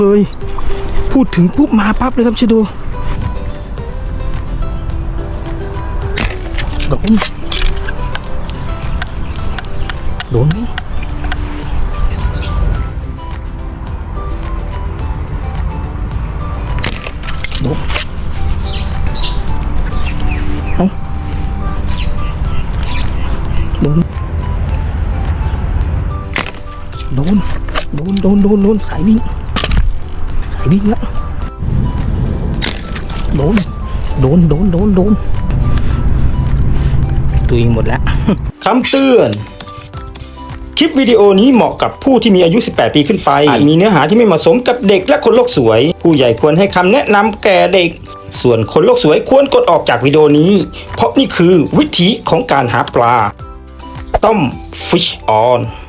เลย พูดถึงปุ๊บมาปั๊บเลยครับชะโดโดนโดนไหมโดนเอาโดนโดน โดน โดน โดน โดน สายวิ่ง วิ่งละโดน โดน โดน โดน โดน ตัวเองหมดแล้ว คำเตือน คลิปวิดีโอนี้เหมาะกับผู้ที่มีอายุ 18 ปีขึ้นไป อาจมีเนื้อหาที่ไม่เหมาะสมกับเด็กและคนโลกสวย ผู้ใหญ่ควรให้คำแนะนำแก่เด็ก ส่วนคนโลกสวยควรกดออกจากวิดีโอนี้ เพราะนี่คือวิธีของการหาปลา ต้ม fish on เหี้ยอะ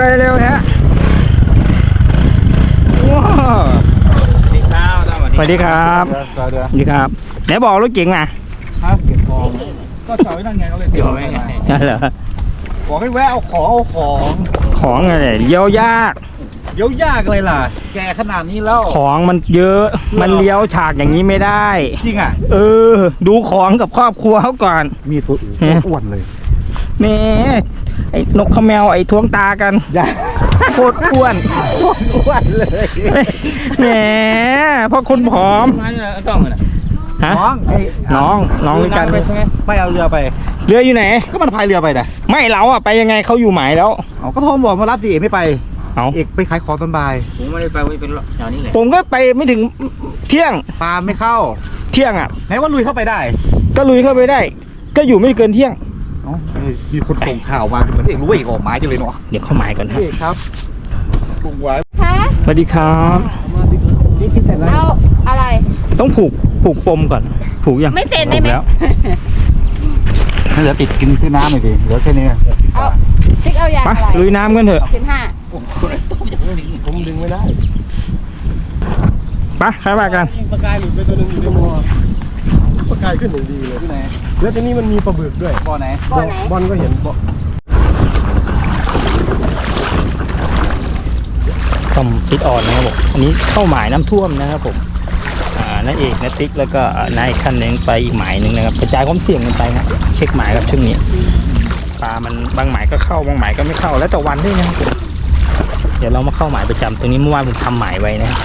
ไรเร็วฮะว้าวสวัสดีครับเดี๋ยวเดี๋ยวเดี๋ยวสวัสดีครับไหนบอกรถเก๋งมาฮะเก็บของก็จอดไว้นั่นไงเขาเลยเก็บไว้ไงนั่นเหรอบอกให้แวะเอาของเอาของของอะไรเลี้ยวยากเดี๋ยวยากเลยล่ะ แกขนาดนี้แล้ว ของมันเยอะมันเลี้ยวฉากอย่างนี้ไม่ได้ จริงอะ เออ ดูของกับครอบครัวเขาก่อน มีตัวอื่นฮะอ้วนเลย แหม่ไอ้นกขมแมวไอ้ทวงตากันใหญ่โคตรอ้วนอ้วนเลยแหมเพราะคนผอมต้องเลยนะฮะน้องไอ้น้องน้องด้วยกัน ไปใช่ไหมไม่เอาเรือไป เรืออยู่ไหน ก็มันพายเรือไปนะไม่เราอะไปยังไงเขาอยู่หมายแล้ว เอาก็โทรบอกมารับสิเอกไม่ไปเอาเอกไปขายของตอนบ่ายผมไม่ได้ไปว่าเป็นแถวนี้แหละผมก็ไปไม่ถึงเที่ยงปลาไม่เข้าเที่ยงอะไหนว่าลุยเข้าไปได้ ก็ลุยเข้าไปได้ ก็อยู่ไม่เกินเที่ยง เอ้าเอ้ยมีคนส่งข่าวมาเหมือนเอกรู้ว่าเอกออกหมายจังเลยเนาะเดี๋ยวเข้าหมายก่อนครับเอกครับปรุงไว้คะสวัสดีครับนี่กินเสร็จแล้วเอาอะไร ต้องผูกผูกปมก่อน ผูกยังไม่เซ็นได้ไหมผูกแล้วเหลือติดกินซื้อน้ำหน่อยสิเหลือแค่นี้เอาติ๊กเอายางไปอะไรลุยน้ำกันเถอะสิบห้าผมดึงไม่ได้ไปใครว่ากันปลากายหลุดไปตัวหนึงอยู่ในมอ ปลากายขึ้นหนึ่งดีเลยที่ไหนแล้วทีนี้มันมีปลาบึกด้วยบ่อไหนบ่อไหน บอลก็เห็นบ่ต้มฟิตออนนะครับผมอันนี้เข้าหมายน้ำท่วมนะครับผมอ่านั่นเอกนาติ๊กแล้วก็นายอีกขั้นหนึ่งไปอีกหมายหนึ่งนะครับกระจายความเสี่ยงกันไปนะเช็คหมายครับช่วงนี้ปลามันบางหมายก็เข้าบางหมายก็ไม่เข้าแล้วแต่วันด้วยนะครับผมเดี๋ยวเรามาเข้าหมายประจำตรงนี้เมื่อวานผมทำหมายไว้นะครับ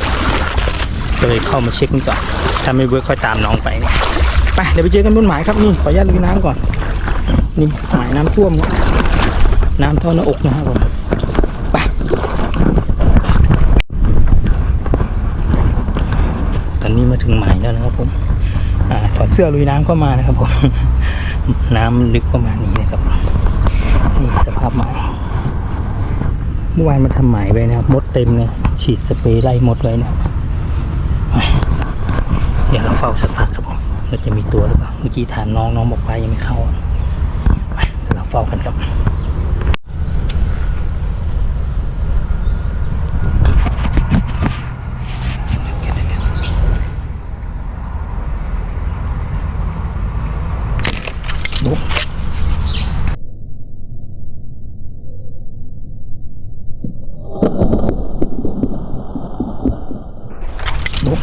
ก็เลยเข้ามาเช็คนี่ก่อนถ้าไม่เวิร์คค่อยตามน้องไปนะ ไปเดี๋ยวไปเจอกันบนหมายครับนี่ขออนุญาตลุยน้ำก่อน นี่หมายน้ำท่วมเนะน้ำเท่าหน้าอกนะครับผมไปตอนนี้มาถึงหมายแล้วนะครับผมอาถอดเสื้อลุยน้ำเข้ามานะครับผมน้ำลึกประมาณนี้นะครับนี่สภาพหมายเมื่อวานมาทำหมายไว้นะครับมดเต็มเลยฉีดสเปรย์ไล่มดไว้นะเดี๋ยวเราเฝ้าสักพักครับผม เราจะมีตัวหรือเปล่า เมื่อกี้ถามน้องน้องบอกไปยังไม่เข้าไปเราเฝ้ากันครับ ดูดู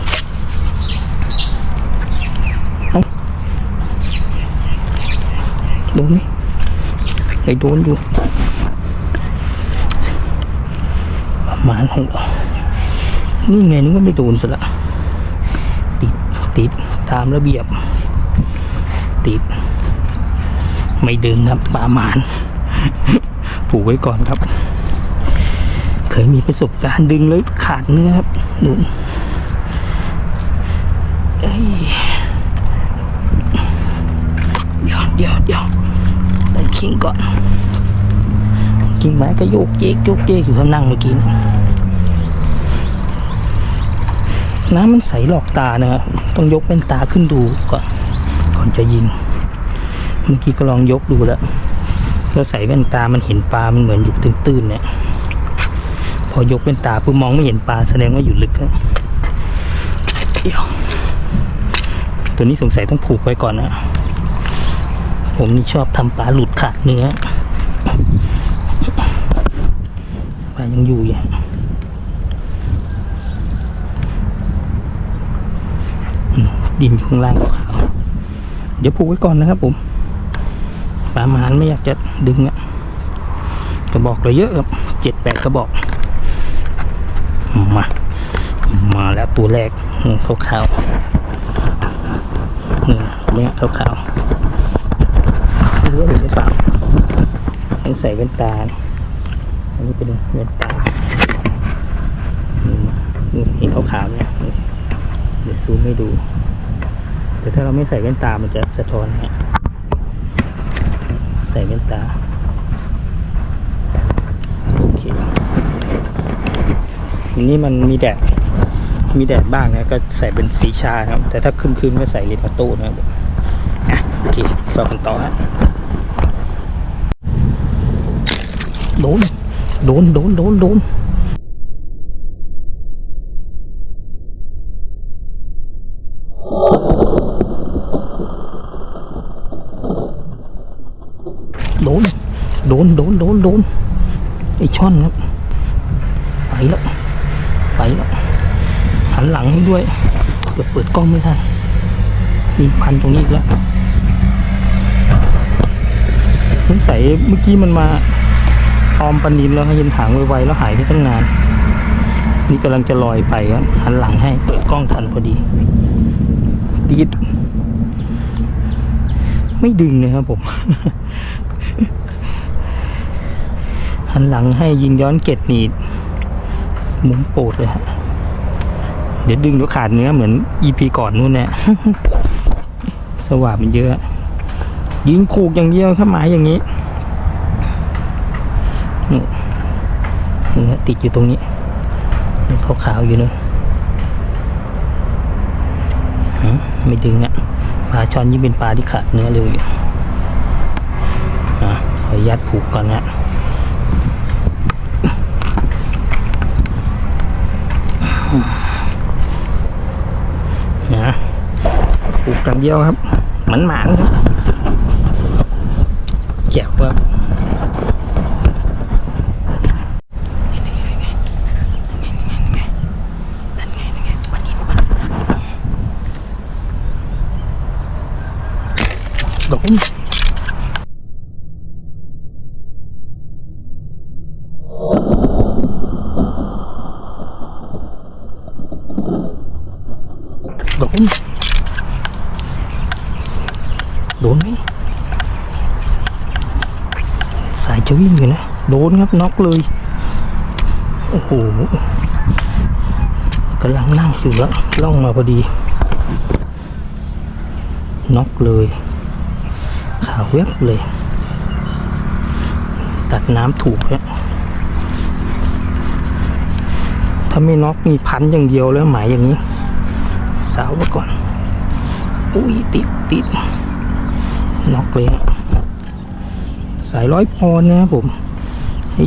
เอาโดนไหมไอ้โดนอยู่ประมาณของเรานี่ ไงนึกว่าไม่โดนซะละติดติดตามระเบียบ ติด ไม่ดึงครับปลาหมานผูกไว้ก่อนครับ เคยมีประสบการณ์ดึงแล้วขาดเนื้อครับหนุนเดี๋ยวเดี๋ยวเดี๋ยวได้คิงก่อนกิ่งไม้ก็โยกเยกโยกเยกอยู่ข้างนั่งเมื่อกี้ น้ำมันใสหลอกตานะครับ ต้องยกเป็นตาขึ้นดูก่อนก่อนจะยิง เมื่อกี้ก็ลองยกดูแล้วแล้วใส่แว่นตามันเห็นปลา มันเหมือนอยู่ตื้นๆเนี่ย พอยกแว่นตาปุ๊บมองไม่เห็นปลาแสดงว่าอยู่ลึกแล้วเดี๋ยวตัวนี้สงสัยต้องผูกไว้ก่อนนะ ผมนี่ชอบทำปลาหลุดขาดเนื้อปลายังอยู่อยู่อืม ดินอยู่ข้างล่างขาวเดี๋ยวผูกไว้ก่อนนะครับผมปลาหมานไม่อยากจะดึงอะกระบอกเลยเยอะครับเจ็ดแปดกระบอก มา มาแล้วตัวแรกอืมขาวๆนี่เนี่ยขาวๆไม่รู้ว่าเห็นหรือเปล่าต้องใส่แว่นตา อันนี้เป็นแว่นตาเห็นขาวๆเนี่ยเดี๋ยวซูมให้ดู แต่ถ้าเราไม่ใส่แว่นตา มันจะสะท้อนฮะใส่แว่นตา โอเคอันนี้มันมีแดด มีแดดบ้างนะ ก็ใส่เป็นสีชาครับ แต่ถ้าคืนๆก็ใส่เลนส์ออโต้นะครับอะโอเคฝากกันต่อฮะโดน โดน โดน โดน โดน โดน โด นโดนโดนโดนไอช่อนครับ ไปแล้ว ไปแล้ว หันหลังให้ด้วย เกือบเปิดกล้องไม่ทันมีพันตรงนี้อีกแล้วสงสัยเมื่อกี้มันมาออมปนินแล้วให้เห็นหางไวๆแล้วหายไปตั้งนาน นี่กำลังจะลอยไปครับหันหลังให้เปิดกล้องทันพอดีตีดไม่ดึงเลยครับผม นหลังให้ยิงย้อนเกตหนีดมุมโปรดเลยฮะ เดี๋ยวดึงเดี๋ยวขาดเนื้อเหมือนอีพีก่อนนู่นแน่สว่างมันเยอะ ยิงคูกอย่างเดียวครับหมายอย่างนี้นี่เนื้อติดอยู่ตรงนี้ขาวๆอยู่เนอะหืมไม่ดึงอะปลาช่อนยิ่งเป็นปลาที่ขาดเนื้อเร็วอยู่อะขออนุญาตผูกก่อนนะ dạ. Cuộc hấp. Mảnh mãn chào quá đúng านครับแจ๋วครับโดนโดนไหมสายจะวิ่งอยู่นะ โดนครับน็อกเลย โอ้โหกำลังนั่งอยู่แล้วล่องมาพอดีน็อกเลยขาเว็บเลย ตัดน้ำถูกแล้วถ้าไม่น็อกมีพันอย่างเดียวแล้วหมายอย่างนี้ สาวไว้ก่อน อุ้ยติดติดน็อกเลยสายร้อยปอนด์นะครับผมไอ้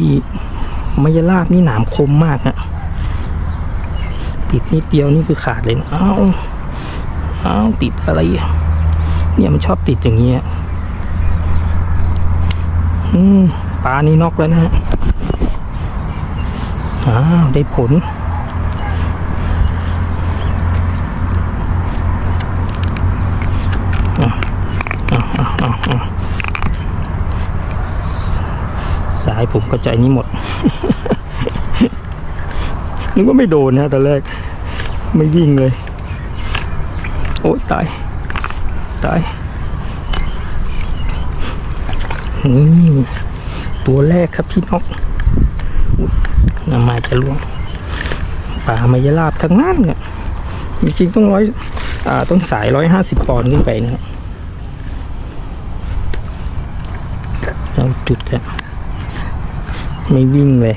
มายาลาบนี่หนามคมมากฮะติดนิดเดียวนี่คือขาดเลยนะเอ้าเอ้าติดอะไร เนี่ยมันชอบติดอย่างเงี้ยอืมปลานี่น็อกแล้วนะฮะอ้าวได้ผล เอาเอาเอาเอา สายผมก็ใจนี้หมด นึกว่าไม่โดนนะตอนแรก ไม่วิ่งเลย โอ้ยตาย ตายนี่ตัวแรกครับที่นกอุ๊ยน้ำมาจะล่วงป่ามายาลาบทั้งนั้นเนี่ยจริงต้องร้อยอ่าต้องสายร้อยห้าสิบปอนด์ขึ้นไปนะครับเราจุดกัน ไม่วิ่งเลย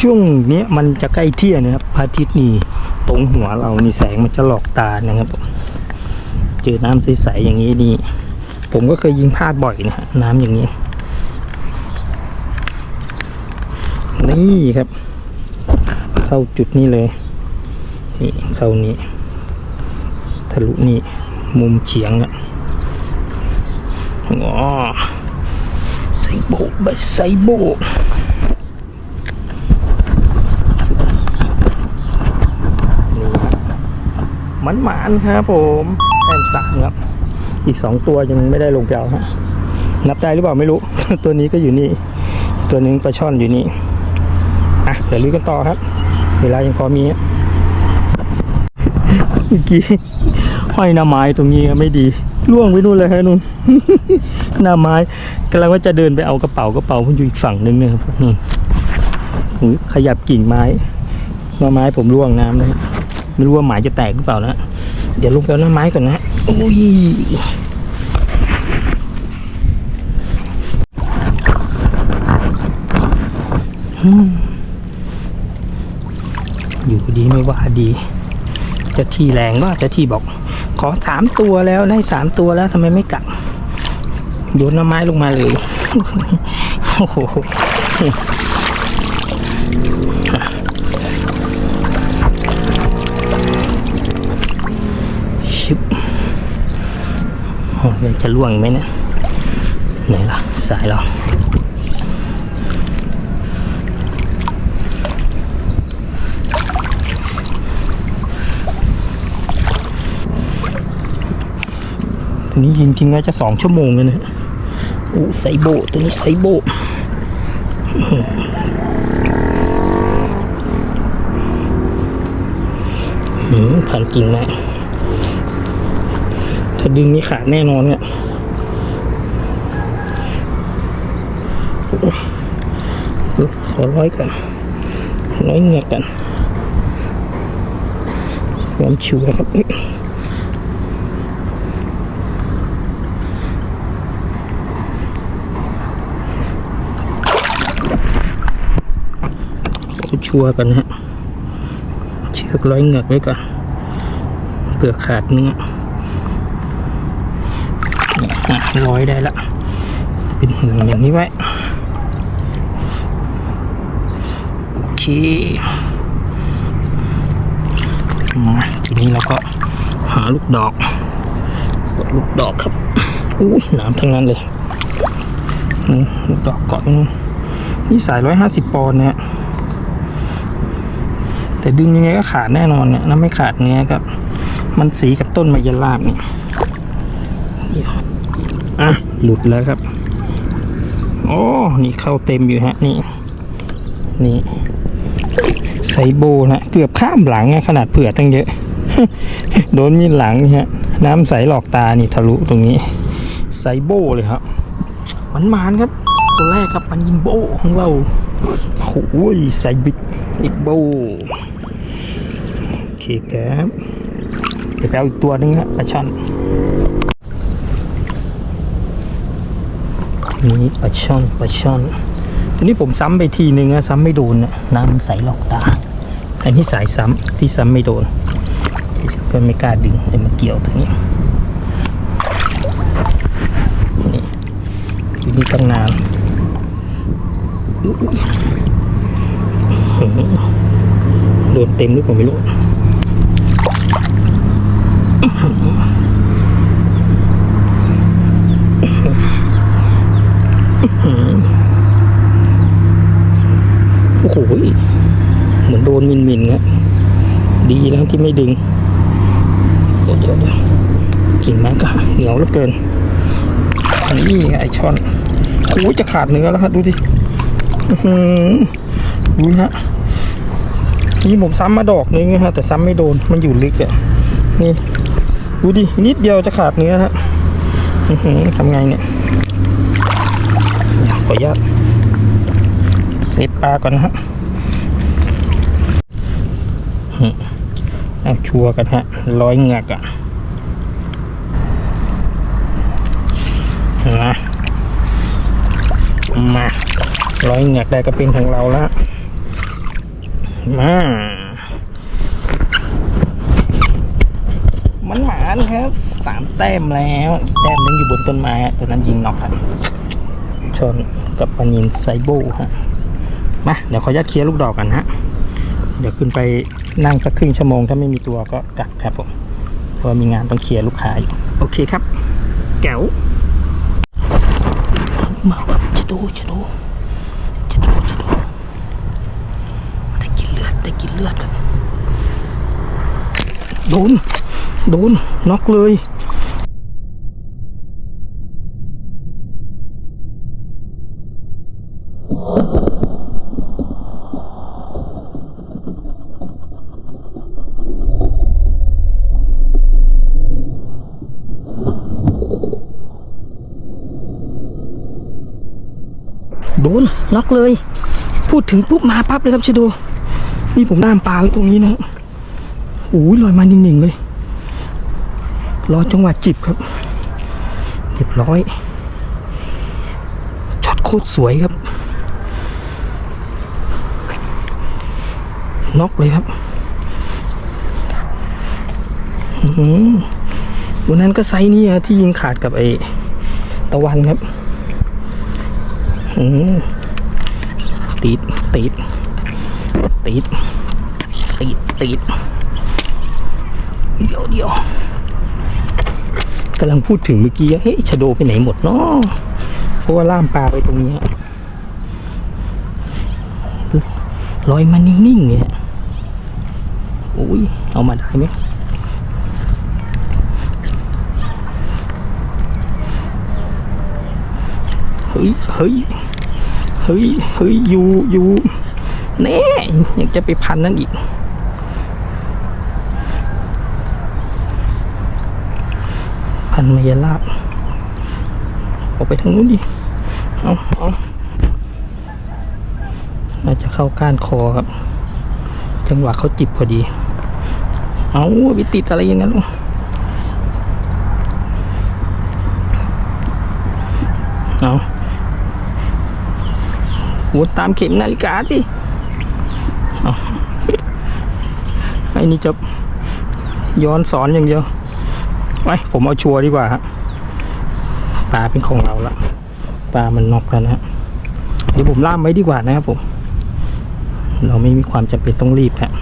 ช่วงนี้มันจะใกล้เที่ยงนะครับพระอาทิตย์นี่ตรงหัวเรานี่แสงมันจะหลอกตานะครับผมเจอน้ำใสๆอย่างนี้นี่ผมก็เคยยิงพลาดบ่อยนะฮะน้ำอย่างนี้ นี่ครับ เข้าจุดนี้เลย นี่เข้านี้ทะลุนี่มุมเฉียงอะ อ๋อไซโบใบไซโบนี่ฮะมันหมานครับผมแต้มสามครับ อีกสองตัวยังไม่ได้ลงไปเอาฮะนับได้หรือเปล่าไม่รู้ ตัวนี้ก็อยู่นี่ ตัวนึงปลาช่อนอยู่นี่ อะ เดี๋ยวลุยกันต่อครับ เวลายังพอมีเมื่อกี้ห้อยหน้าไม้ตรงนี้ไม่ดี ล่วงไปนู่นเลยฮะนู่น หน้าไม้กำลังว่าจะเดินไปเอากระเป๋ากระเป๋าผมอยู่อีกฝั่งหนึงเนะครับนู่นขยับกิ่งไม้หน้าไม้ผมร่วงน้ำเลยไม่รู้ว่าหมายจะแตกหรือเปล่านะเดี๋ยวลงไปเอาหน้าไม้ก่อนนะโอ้ยอยู่ดีไม่ว่าดี เจะที่แรงก็จะที่บอก ขอสามตัวแล้วได้สามตัวแล้วทำไมไม่กัดโยนน้าไม้ลงมาเลยโอ้โหชิบโอ้ยจะล่วงไหมเนี่ยไหนล่ะ สายเรา ตัวนี้จริงๆน่าจะสองชั่วโมงเลยนะโอ้ไซโบตัวนี้ไซโบหืมผ่านกิ่งไม้ถ้าดึงนี่ขาดแน่นอนเนี่ยขอร้อยกัน ร้อยเงือกกันความชัวครับเอ้ย เอา ชัวร์กันนะฮะ เชือกร้อยเหงือกไว้ก่อนเผื่อขาดเนื้อนี่อะร้อยได้ละ เป็นห่วงอย่างนี้ไว้ โอเคมาทีนี้เราก็หาลูกดอกกดลูกดอกครับอู้หนามทั้งนั้นเลยลูกดอกเกาะนู้นนี่สายร้อยห้าสิบปอนด์เนี่ย แต่ดึงยังไงก็ขาดแน่นอนเนี่ยถ้าไม่ขาดเนี้ยครับ มันสีกับต้นมายาลาบเนี่ยเดี๋ยวอะหลุดแล้วครับ โอ้นี่เข้าเต็มอยู่ฮะนี่ นี่ไซโบนะเกือบข้ามหลังไงขนาดเผื่อตั้งเยอะ โดนมีดหลังนี่ฮะ น้ำใสหลอกตานี่ทะลุตรงนี้ไซโบเลยครับมันมานครับ ตัวแรกครับมันยิงโบของเราโอ้ยไซบิกอีกโบ เคครับเดี๋ยวไปเอาอีกตัวหนึงฮะปลาช่อนนี่ปลาช่อนปลาช่อนทีนี้ผมซ้ำไปทีนึงนะซ้ำไม่โดนนะน้ำมันใสหลอกตาอันนี้สายซ้ำที่ซ้ำไม่โดนเพื่อนไม่กล้าดึงเลยมาเกี่ยวตรงนี้นี่อยู่นี่ตั้งนานโดนเต็มหรือเปล่าไม่รู้ โอ้โหเหมือนโดนมินมินๆครับดีนะที่ไม่ดึง เดี๋ยวเดี๋ยวกิ่งไม้ก็เหนียวเหลือเกิน นี่ไอช่อนโอ้ยจะขาดเนื้อแล้วครับดูสิอื้อหือดูฮะนี่ผมซ้ำมาดอกนึงนะฮะแต่ซ้ำไม่โดนมันอยู่ลึกอะนี่ ดูดิ นิดเดียวจะขาดเนื้อฮะทำไงเนี่ยขออนุญาตเซฟปลาก่อนนะฮะเอาชัวร์กันฮะ ร้อยเหงือกอะมามาร้อยเหงือกได้ก็เป็นของเราล้วมามันหมานครับ สามแต้มแล้วอีกแต้มนึงอยู่บนต้นไม้ตัวนั้นยิงน็อกครับชนกับปานินไซโบฮะมาเดี๋ยวขออนุญาตเคลียร์ลูกดอกกันฮะเดี๋ยวขึ้นไปนั่งสักครึ่งชั่วโมงถ้าไม่มีตัวก็กลับครับผมเพราะมีงานต้องเคลียร์ลูกค้าอยู่โอเคครับแก้วมาแบบจะโดดูจะดูจะดูจะดูได้กินเลือดได้กินเลือดครับโดนโดนน็อกเลย โด น็อกเลย พูดถึงปุ๊บมาปั๊บเลยครับชะโดนี่ผมน้ำปลาไว้ตรงนี้นะโอ้ยลอยมาหนิ่งๆเลย รอจังหวะจิบครับเรียบร้อยช็อตโคตรสวยครับน็อกเลยครับหือวันนั้นก็ไซนี้อะที่ยิงขาดกับไอ้ตะวันครับ อืม ติดติดติดติดติดเดี๋ยวเดี๋ยวกำลังพูดถึงเมื่อกี้เฮ้ยชะโดไปไหนหมดเนาะเพราะว่าล่ามปลาไปตรงนี้ลอยมานิ่งๆเนี่ยโอ้ยเอามาได้ไหมเฮ้ยเฮ้ย เฮ้ยเฮ้ยยูยูแน่ยังจะไปพันนั่นอีก พันมายาลาบออกไปทางนู้นดิ เอาเอาน่าจะเข้าก้านคอครับ จังหวะเขาจิบพอดี เอาไปติดอะไรอย่างนั้นเอา วนตามเข็มนาฬิกาสิไอ้นี่จะย้อนสอนอย่างเดียวไว้ผมเอาชัวร์ดีกว่าฮะปลาเป็นของเราละปลามันนอกแล้วนะเดี๋ยวผมล่ามไว้ดีกว่านะครับผม เราไม่มีความจำเป็นต้องรีบฮะ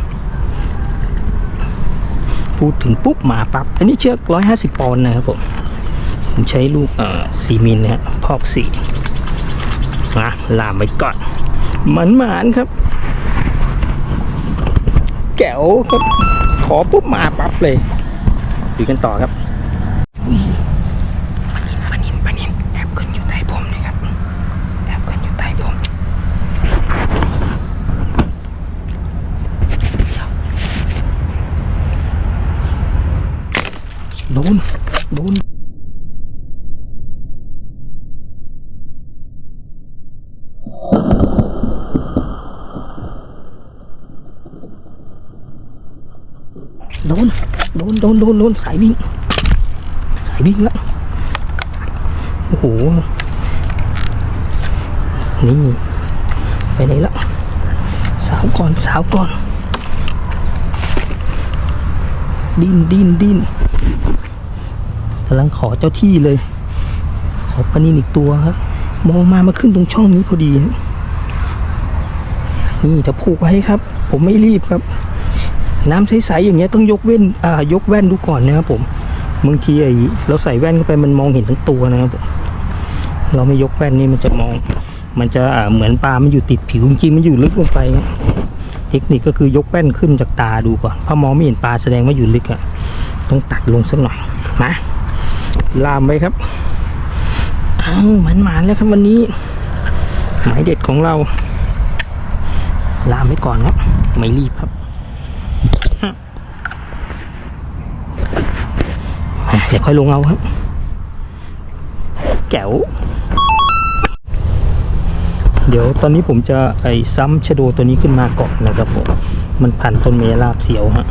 พูดถึงปุ๊บหมาปั๊บอันนี้เชือกร้อยห้าสิบปอนด์นะครับผม ผมใช้ลูกเอ่อซีมินนะฮะพอกสี่ นะลามไว้ก่อนหมันหมานๆครับ แก้วครับ ขอปุ๊บมาปั๊บเลยดูกันต่อครับอุ้ยปลานินปลานินปลานินแอบขึ้นอยู่ใต้ผมเลยครับแอบขึ้นอยู่ใต้ผมโดนโดนโดนโดนโดนโดนโดนสายวิ่ง สายวิ่งแล้วโอ้โห นี่ ไปไหนละ สาวก่อนสาวก่อน ดินดินดินกำลังขอเจ้าที่เลย ขอปานินอีกตัวครับมองมามาขึ้นตรงช่องนี้พอดี นี่จะผูกไว้ครับ ผมไม่รีบครับ น้ำใสๆอย่างเงี้ยต้องยกเว้นอ่ายกแว่นดูก่อนนะครับผมบางทีไอ้เราใส่แว่นเข้าไปมันมองเห็นทั้งตัวนะครับผมเราไม่ยกแว่นนี่มันจะมอง มันจะอ่าเหมือนปลามันอยู่ติดผิวจริงมันอยู่ลึกลงไปเทคนิคก็คือยกแว่นขึ้นจากตาดูก่อนถ้ามองไม่เห็นปลาแสดงว่าอยู่ลึกอะต้องตัดลงสักหน่อยมาลามไว้ครับอ้าวหมันหมานแล้วครับวันนี้ หมายเด็ดของเรา ลามไว้ก่อนครับ ไม่รีบครับ อะ เดี๋ยวค่อยลงเอาครับ แก้ว เดี๋ยวตอนนี้ผมจะไอ้ซ้ำชะโดตัวนี้ขึ้นมาก่อนนะครับผม มันพันต้นเมลาบเสียวฮะ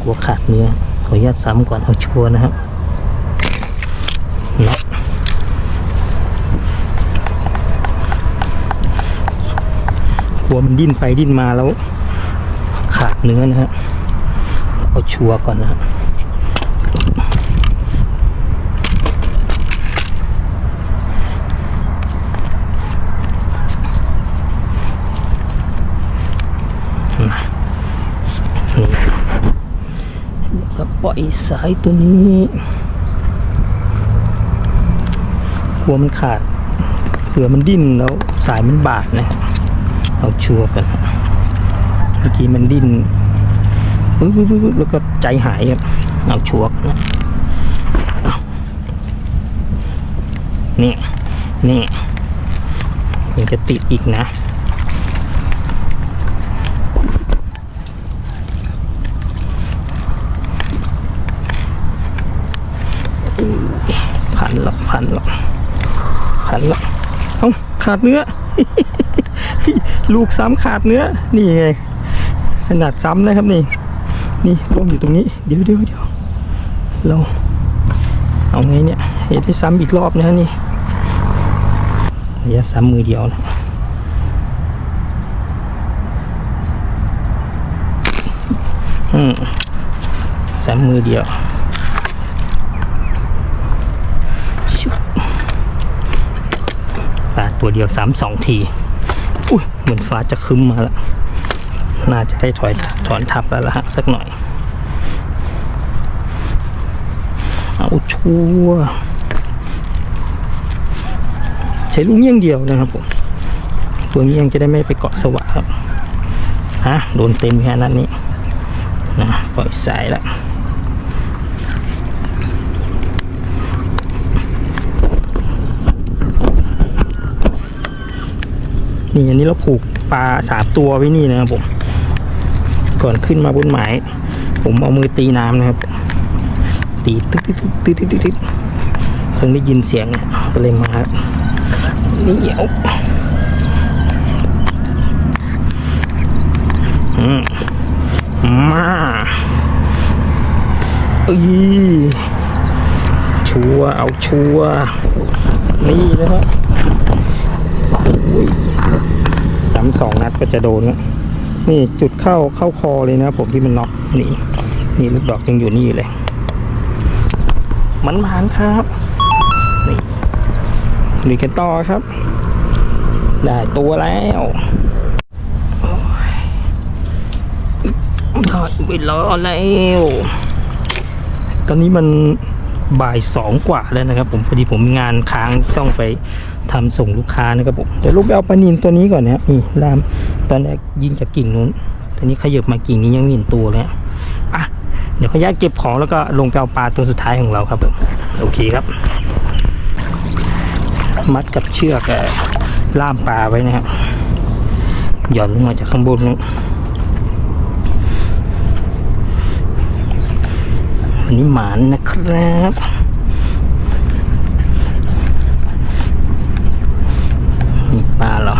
กลัวขาดเนื้อขออนุญาตซ้ำก่อนเอาชัวร์นะครับเนาะกลัวมันดิ้นไปดิ้นมาแล้วขาดเนื้อนะฮะเอาชัวร์ก่อนนะฮะนะนี่แล้วก็ ปล่อยสายตัวนี้กลัวมันขาดเผื่อมันดิ้นแล้วสายมันบาดนะเอาชัวร์กันเมื่อกี้มันดิ้นปึ๊บปึ๊บปึ๊บแล้วก็ใจหายครับเอาชัวร์กันะนี่นี่มันจะติดอีกนะ พันหรอกพันหรอก พันหรอกเอ้าขาดเนื้อ ลูกซ้ำขาดเนื้อ นี่ไง ขนาดซ้ำนะครับนี่ นี่ร่วงอยู่ตรงนี้ เดี๋ยวเดี๋ยวเดี๋ยวเราเอาไงเนี่ยเห็นได้ซ้ำอีกรอบนะนี่อย่าซ้ำมือเดียวนะอืมซ้ำมือเดียว ชุบปลา ตัวเดียวซ้ำสองทีอุ้ยเหมือนฟ้าจะคึ้มมาแล้วน่าจะให้ถอยถอนทับแล้วละฮะสักหน่อย เอาชัวร์ใช้ลูกเงี้ยงเดียวนะครับผมตัวเงี้ยงจะได้ไม่ไปเกาะสวะครับฮะโดนเต็มแค่นั้นนี้นะปล่อยสายแล้ว นี่อันนี้เราผูกปลาสามตัวไว้นี่นะครับผม ก่อนขึ้นมาบนหมาย ผมเอามือตีน้ำนะครับ ตีตึ๊กตึ๊กตึ๊กตึ๊กตึ๊กตึ๊กเพิ่งได้ยินเสียงเนี่ยก็เลยมาครับนี่เอามาอ้ยชัวเอาชัวนี่นะครับ ซ้ำสองนัดก็จะโดนนี่จุดเข้าเข้าคอเลยนะผมที่มันน็อกนี่นี่ลูกดอกยังอยู่นี่เลย มันหมานครับนี่ลุยกันต่อครับ ได้ตัวแล้วโอ้ยถอดไปรอแล้วตอนนี้มันบ่ายสองกว่าแล้วนะครับ ผมพอดีผมมีงานค้างต้องไป ทำส่งลูกค้านะครับผมเดี๋ยวลูกไปเอาปลานินตัวนี้ก่อนนะนี่ลามตอนแรกยิงจากกิ่งนู้นตอนนี้ขยับมากิ่งนี้ยังไม่เห็นตัวเลยอะอะเดี๋ยวขออนุญาเก็บของแล้วก็ลงไปเอาปลาตัวสุดท้ายของเราครับผมโอเคครับ มัดกับเชือกล่ามปลาไว้นะครับหย่อนลงมาจากข้างบนนู้นอันนี้หมานนะครับ ปลาเหรอ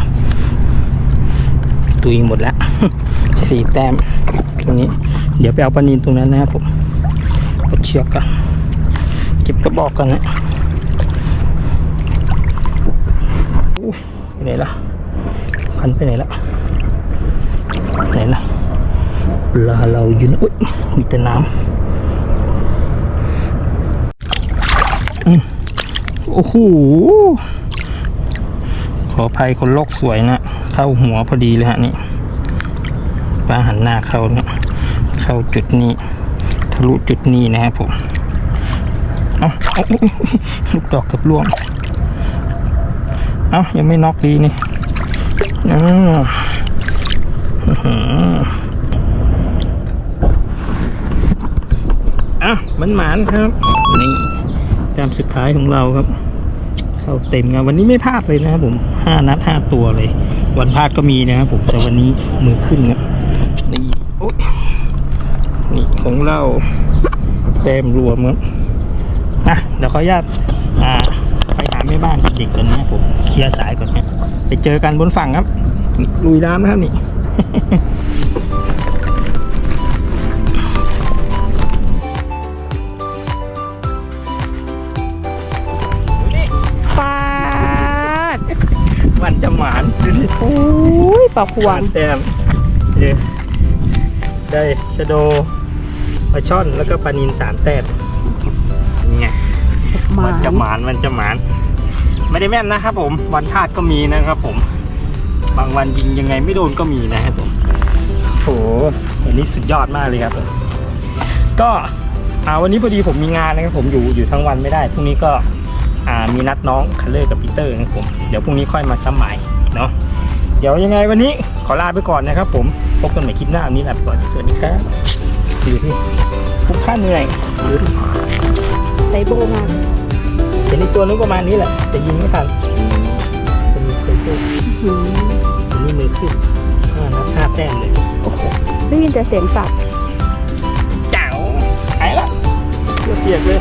ตุยหมดแล้วสี่แต้มตรงนี้ เดี๋ยวไปเอาปลานินตรงนั้นนะครับผมกดเชือกกันเก็บกระบอกกันนะไปไหนล่ะพันไปไหนละไหนล่ะปลาเราอยู่นะอุ้ยมีแต่น้ำอืมโอ้โห ขออภัยคนโลกสวยนะ เข้าหัวพอดีเลยฮะนี่ปลาหันหน้าเข้าเนี่ยเข้าจุดนี้ ทะลุจุดนี้นะครับผมเอาเอาอุ๊ยลูกดอกเกับล่วง เอายังไม่น็อกดีนี่อ้าวอื้อหืออะมันหมานครับ นี่แต้มสุดท้ายของเราครับ เข้าเต็มงานวันนี้ไม่พลาดเลยนะครับผมห้านัดห้าตัวเลย วันพลาดก็มีนะครับผมแต่วันนี้มือขึ้นครับนี่โอ๊ยนี่ของเราเต็มรวมครับอะเดี๋ยวขออนุญาตอ่าไปหาแม่บ้านเด็กกันนะผมเคลียร์สายก่อนนะไปเจอกันบนฝั่งครับลุยน้ำนะครับนี่ โอ้ยปลาพวหวานนแต้มเอ๊ะได้ชะโดปลาช่อนแล้วก็ปลานินสามแต้มนี่ไงมันจะหมานมันจะหมาน ไม่ได้แม่นนะครับผมวันพลาดก็มีนะครับผม บางวันยิงยังไงไม่โดนก็มีนะครับผมโอ้โหวันนี้สุดยอดมากเลยครับผมก็อ่าวันนี้พอดีผมมีงานนะครับผมอยู่อยู่ทั้งวันไม่ได้พรุ่งนี้ก็อ่ามีนัดน้องคัลเลอร์กับปีเตอร์นะครับผมเดี๋ยวดี๋ยวพรุ่งนี้ค่อยมาซ้ำใหม่ เนาะเดี๋ยวยังไงวันนี้ขอลาไปก่อนนะครับ ผมพบกันใหม่คลิปหน้าวันนี้ลาไปก่อนสวัสดีครับดูที่ทุกท่านเหนื่อยดูดิใส่โบมาเห็นในตัวนึกประมาณนี้แหละแต่ยิงไม่ทันเป็นไซโก้อันนี้มือขึ้นห้านับห้าแต้มเลยได้ยินแต่เสียงสัตว์เจ๋วหายละเปียกเลย